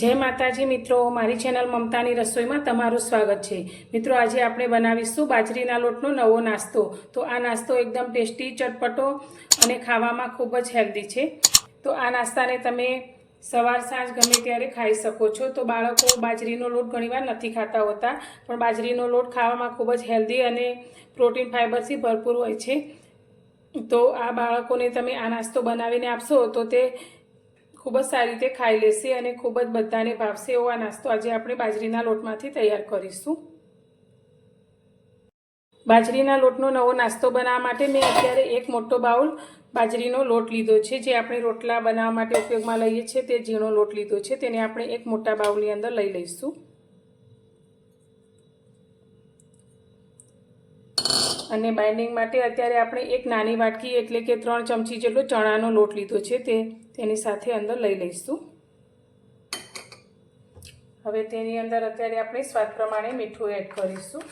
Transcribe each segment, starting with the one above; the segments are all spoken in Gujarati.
માતાજી મિત્રો, મારી ચેનલ મમતાની રસોઈમાં તમારું સ્વાગત છે. મિત્રો, આજે આપણે બનાવીશું બાજરીના લોટનો નવો નાસ્તો. તો આ નાસ્તો એકદમ ટેસ્ટી, ચટપટો અને ખાવામાં ખૂબ જ હેલ્ધી છે. તો આ નાસ્તાને તમે સવાર, સાંજ ગમે ત્યારે ખાઈ શકો છો. તો બાળકો બાજરીનો લોટ ઘણીવાર નથી ખાતા હોતા, પણ બાજરીનો લોટ ખાવામાં ખૂબ જ હેલ્ધી અને પ્રોટીન, ફાઇબરથી ભરપૂર હોય છે. તો આ બાળકોને તમે આ નાસ્તો બનાવીને આપશો તો તે ખૂબ જ સારી રીતે ખાઈ લેશે અને ખૂબ જ બધાને ભાવશે એવો આ નાસ્તો આજે આપણે બાજરીના લોટમાંથી તૈયાર કરીશું. બાજરીના લોટનો નવો નાસ્તો બનાવવા માટે મેં અત્યારે એક મોટો બાઉલ બાજરીનો લોટ લીધો છે, જે આપણે રોટલા બનાવવા માટે ઉપયોગમાં લઈએ છીએ, તે ઝીણો લોટ લીધો છે, તેને આપણે એક મોટા બાઉલની અંદર લઈ લઈશું. અને બાઇન્ડિંગ માટે અત્યારે આપણે એક નાની વાટકી એટલે કે ત્રણ ચમચી જેટલો ચણાનો લોટ લીધો છે તે તેની સાથે અંદર લઈ લઈશું. હવે તેની અંદર અત્યારે આપણે સ્વાદ પ્રમાણે મીઠું એડ કરીશું.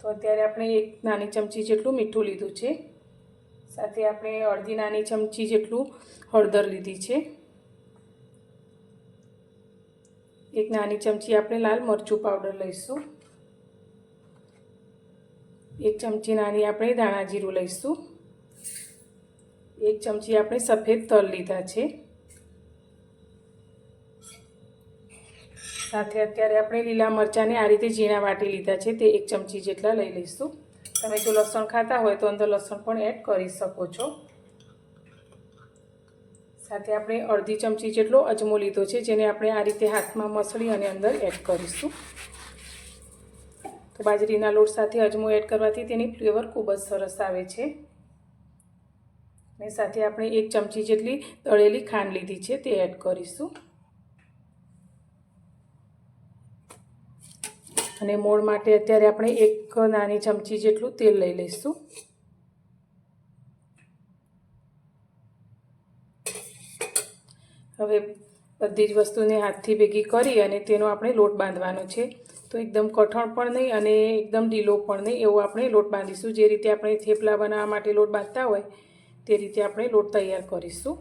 તો અત્યારે આપણે એક નાની ચમચી જેટલું મીઠું લીધું છે. સાથે આપણે અડધી નાની ચમચી જેટલું હળદર લીધી છે. એક નાની ચમચી આપણે લાલ મરચું પાવડર લઈશું. એક ચમચી નાની આપણે દાણા જીરું લઈશું. એક ચમચી આપણે સફેદ તલ લીધા છે. સાથે અત્યારે આપણે લીલા મરચાંને આ રીતે ઝીણા વાટી લીધા છે. તે એક ચમચી જેટલા લઈ લઈશું. તમે જો લસણ ખાતા હોય તો અંદર લસણ પણ એડ કરી શકો છો. સાથે આપણે અડધી ચમચી જેટલો અજમો લીધો છે, જેને આપણે આ રીતે હાથમાં મસળી અને અંદર એડ કરીશું. બાજરીના લોટ સાથે અજમો એડ કરવાથી તેની ફ્લેવર ખૂબ જ સરસ આવે છે. અને સાથે આપણે એક ચમચી જેટલી તળેલી ખાંડ લીધી છે, તે એડ કરીશું. અને મોળ માટે અત્યારે આપણે એક નાની ચમચી જેટલું તેલ લઈ લઈશું. હવે બધી જ વસ્તુને હાથથી ભેગી કરી અને તેનો આપણે લોટ બાંધવાનો છે. તો એકદમ કઠણ પણ નહીં અને એકદમ ઢીલો પણ નહીં એવો આપણે લોટ બાંધીશું. જે રીતે આપણે થેપલા બનાવવા માટે લોટ બાંધતા હોય તે રીતે આપણે લોટ તૈયાર કરીશું.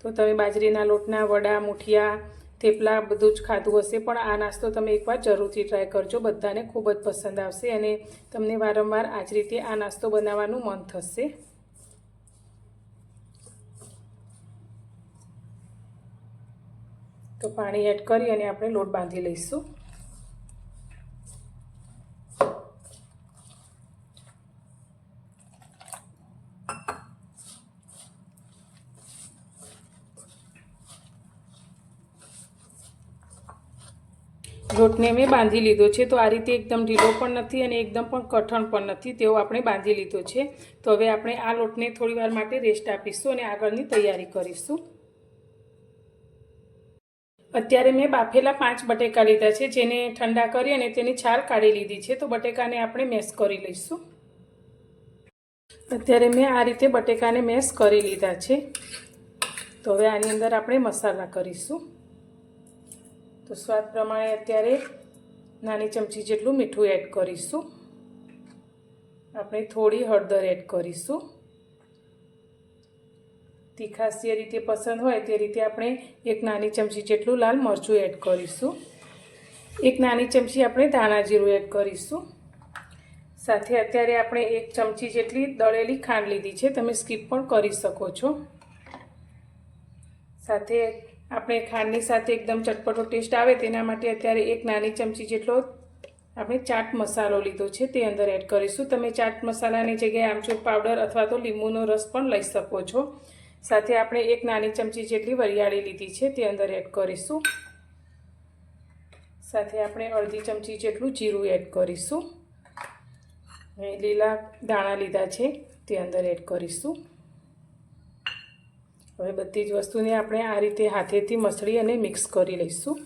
તો તમે બાજરીના લોટના વડા, મુઠિયા, થેપલા બધું જ ખાધું હશે, પણ આ નાસ્તો તમે એકવાર જરૂરથી ટ્રાય કરજો. બધાને ખૂબ જ પસંદ આવશે અને તમને વારંવાર આ જ રીતે આ નાસ્તો બનાવવાનું મન થશે. તો પાણી એડ કરી અને આપણે લોટ બાંધી લઈશું. લોટને મેં બાંધી લીધો છે. તો આ રીતે એકદમ ઢીલો પણ નથી અને એકદમ પણ કઠણ પણ નથી. તેવો આપણે બાંધી લીધો છે. તો હવે આપણે આ લોટને થોડીવાર માટે રેસ્ટ આપીશું અને આગળની તૈયારી કરીશું. અત્યારે મેં બાફેલા પાંચ બટેકા લીધા છે, જેને ઠંડા કરી અને તેની છાલ કાઢી લીધી છે. તો બટેકાને આપણે મેશ કરી લઈશું. અત્યારે મેં આ રીતે બટેકાને મેશ કરી લીધા છે. તો હવે આની અંદર આપણે મસાલા કરીશું. તો સ્વાદ પ્રમાણે અત્યારે નાની ચમચી જેટલું મીઠું એડ કરીશું. આપણે થોડી હળદર એડ કરીશું. તીખાશ જે રીતે પસંદ હોય તે રીતે આપણે એક નાની ચમચી જેટલું લાલ મરચું એડ કરીશું. એક નાની ચમચી આપણે ધાણા જીરું એડ કરીશું. સાથે અત્યારે આપણે એક ચમચી જેટલી દળેલી ખાંડ લીધી છે. તમે સ્કીપ પણ કરી શકો છો. સાથે આપણે ખાંડની સાથે એકદમ ચટપટો ટેસ્ટ આવે તેના માટે અત્યારે એક નાની ચમચી જેટલો આપણે ચાટ મસાલો લીધો છે તે અંદર એડ કરીશું. તમે ચાટ મસાલાની જગ્યાએ આમચૂર પાવડર અથવા તો લીંબુનો રસ પણ લઈ શકો છો. સાથે આપણે એક નાની ચમચી જેટલી વરિયાળી લીધી છે તે અંદર એડ કરીશું. સાથે આપણે અડધી ચમચી જેટલું જીરું એડ કરીશું. લીલા દાણા લીધા છે તે અંદર એડ કરીશું. હવે બધી જ વસ્તુને આપણે આ રીતે હાથેથી મસળી અને મિક્સ કરી લઈશું.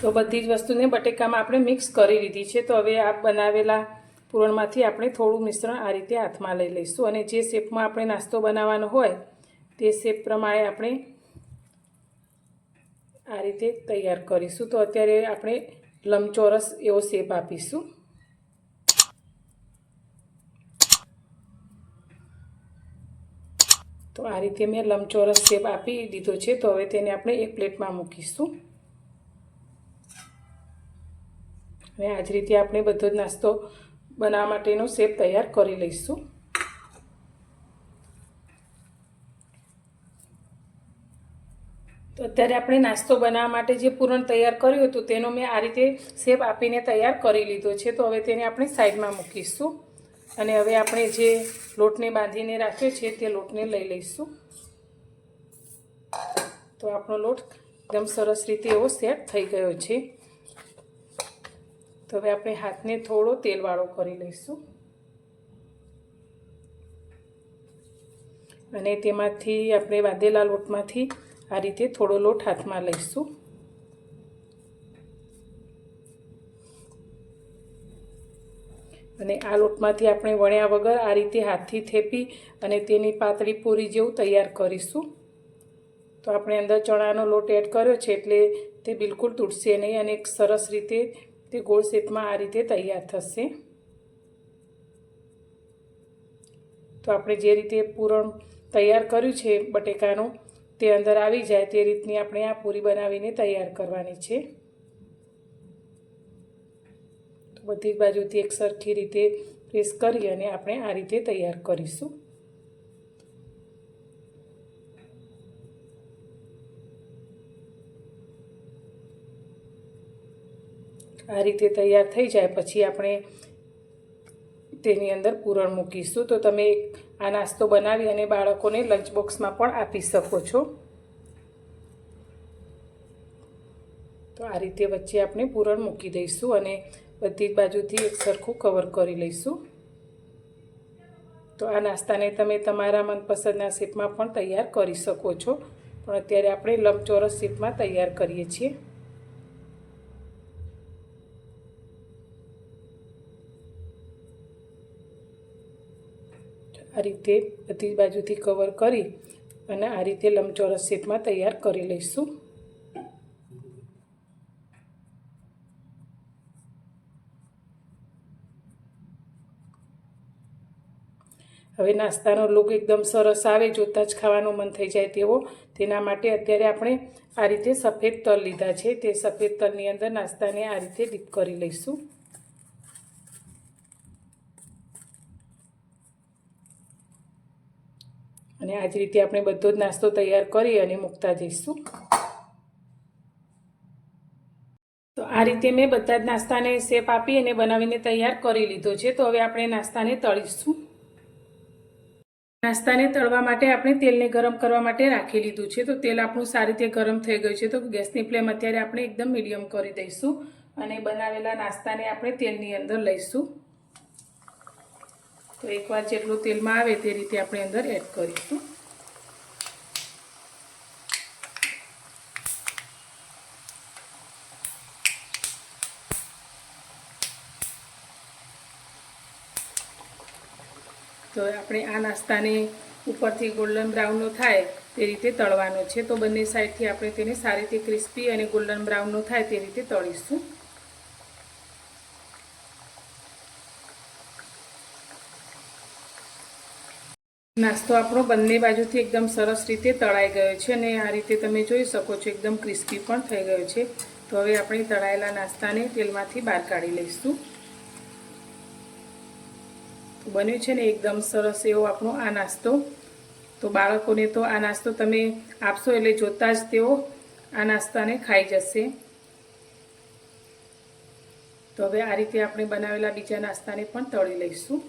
તો બધી જ વસ્તુને બટેકામાં આપણે મિક્સ કરી લીધી છે. તો હવે આ બનાવેલા પૂરણમાંથી આપણે થોડું મિશ્રણ આ રીતે હાથમાં લઈ લઈશું. અને જે શેપમાં આપણે નાસ્તો બનાવવાનો હોય તે શેપ પ્રમાણે આપણે આ રીતે તૈયાર કરીશું. તો અત્યારે આપણે લંબચોરસ એવો શેપ આપીશું. તો આ રીતે મેં લંબચોરસ શેપ આપી દીધો છે. તો હવે તેને આપણે એક પ્લેટમાં મૂકીશું. અને આ જ રીતે આપણે બધો જ નાસ્તો બનાવવા માટેનો શેપ તૈયાર કરી લઈશું. અત્યારે આપણે નાસ્તો બનાવવા માટે જે પૂરણ તૈયાર કર્યું હતું, તેનો મેં આ રીતે શેપ આપીને તૈયાર કરી લીધો છે. તો હવે તેને આપણે સાઈડમાં મૂકીશું અને હવે આપણે જે લોટને બાંધીને રાખ્યો છે, તે લોટને લઈ લઈશું. તો આપણો લોટ એકદમ સરસ રીતે એવો સેટ થઈ ગયો છે. તો હવે આપણે હાથને થોડો તેલવાળો કરી લઈશું. અને તેમાંથી આપણે બાંધેલા લોટમાંથી આ રીતે થોડો લોટ હાથમાં લઈશું. અને આ લોટમાંથી આપણે વણ્યા વગર આ રીતે હાથથી થેપી અને તેની પાતળી પૂરી જેવું તૈયાર કરીશું. તો આપણે અંદર ચણાનો લોટ એડ કર્યો છે એટલે તે બિલકુલ તૂટશે નહીં અને એક સરસ રીતે તે ગોળ શેપમાં આ રીતે તૈયાર થશે. તો આપણે જે રીતે પૂરણ તૈયાર કર્યું છે બટેકાનું તે અંદર આવી જાય તે રીતની આપણે આ પૂરી બનાવીને તૈયાર કરવાની છે. તો બધી બાજુથી એક સરખી રીતે પ્રેસ કરી અને આપણે આ રીતે તૈયાર કરીશું. આ રીતે તૈયાર થઈ જાય પછી આપણે તેની અંદર પૂરણ મૂકીશું. તો તમે આ નાસ્તો બનાવી અને બાળકોને લંચ બોક્સમાં પણ આપી શકો છો. તો આ રીતે વચ્ચે આપણે પૂરણ મૂકી દઈશું અને બધી જ બાજુથી એક સરખું કવર કરી લઈશું. તો આ નાસ્તાને તમે તમારા મનપસંદના શેપમાં પણ તૈયાર કરી શકો છો. પણ અત્યારે આપણે લંબચોરસ શેપમાં તૈયાર કરીએ છીએ. આ રીતે બધી બાજુથી કવર કરી અને આ રીતે લંબચોરસ શેપમાં તૈયાર કરી લઈશું. હવે નાસ્તાનો લુક એકદમ સરસ આવે, જોતાં જ ખાવાનું મન થઈ જાય તેવો. તેના માટે અત્યારે આપણે આ રીતે સફેદ તલ લીધા છે. તે સફેદ તલની અંદર નાસ્તાને આ રીતે ડીપ કરી લઈશું. અને આ રીતે આપણે બધો જ નાસ્તો તૈયાર કરી અને મૂકતા જઈશું. તો આ રીતે મેં બધા જ નાસ્તાને શેપ આપી અને બનાવીને તૈયાર કરી લીધો છે. તો હવે આપણે નાસ્તાને તળીશું. નાસ્તાને તળવા માટે આપણે તેલને ગરમ કરવા માટે રાખી લીધું છે. તો તેલ આપણું સારી રીતે ગરમ થઈ ગયું છે. તો ગેસની ફ્લેમ અત્યારે આપણે એકદમ મીડિયમ કરી દઈશું અને બનાવેલા નાસ્તાને આપણે તેલની અંદર લઈશું. તો એકવાર જેટલું તેલમાં આવે તે રીતે આપણે અંદર એડ કરીશું. તો આપણે આ નાસ્તાને ઉપરથી ગોલ્ડન બ્રાઉનનો થાય તે રીતે તળવાનો છે. તો બંને સાઈડથી આપણે તેને સારી રીતે ક્રિસ્પી અને ગોલ્ડન બ્રાઉનનો થાય તે રીતે તળીશું. નાસ્તો આપણો બંને બાજુથી એકદમ સરસ રીતે તળાઈ ગયો છે અને આ રીતે તમે જોઈ શકો છો એકદમ ક્રિસ્પી પણ થઈ ગયો છે. તો હવે આપણે તળાયેલા નાસ્તાને તેલમાંથી બહાર કાઢી લઈશું. બન્યું છે ને એકદમ સરસ એવો આપણો આ નાસ્તો. તો બાળકોને તો આ નાસ્તો તમે આપશો એટલે જોતાં જ તેઓ આ નાસ્તાને ખાઈ જશે. તો હવે આ રીતે આપણે બનાવેલા બીજા નાસ્તાને પણ તળી લઈશું.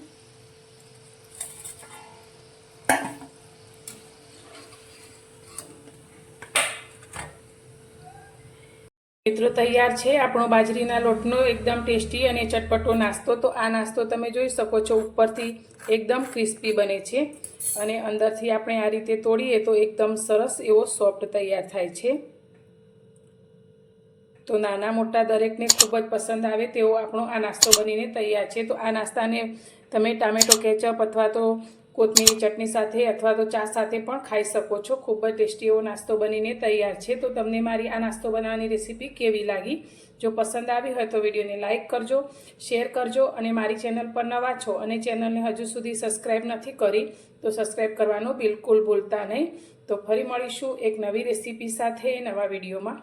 મિત્રો, તૈયાર છે આપણો બાજરીના લોટનો એકદમ ટેસ્ટી અને ચટપટો નાસ્તો. તો આ નાસ્તો તમે જોઈ શકો છો, ઉપરથી એકદમ ક્રિસ્પી બને છે અને અંદરથી આપણે આ રીતે તોડીએ તો એકદમ સરસ એવો સોફ્ટ તૈયાર થાય છે. તો નાના મોટા દરેકને ખૂબ જ પસંદ આવે તેવો આપણો આ નાસ્તો બનીને તૈયાર છે. તો આ નાસ્તાને તમે ટામેટો, કેચઅપ અથવા તો કોથમીરની ચટણી સાથે અથવા તો ચા સાથે પણ ખાઈ શકો છો. ખૂબ જ ટેસ્ટી એવો નાસ્તો બનીને તૈયાર છે. તો તમને મારી આ નાસ્તો બનાવવાની રેસીપી કેવી લાગી? જો પસંદ આવી હોય તો વિડીયોને લાઇક કરજો, શેર કરજો અને મારી ચેનલ પર નવા છો અને ચેનલને હજુ સુધી સબસ્ક્રાઈબ નથી કરી તો સબસ્ક્રાઈબ કરવાનું બિલકુલ ભૂલતા નહીં. તો ફરી મળીશું એક નવી રેસીપી સાથે નવા વિડીયોમાં.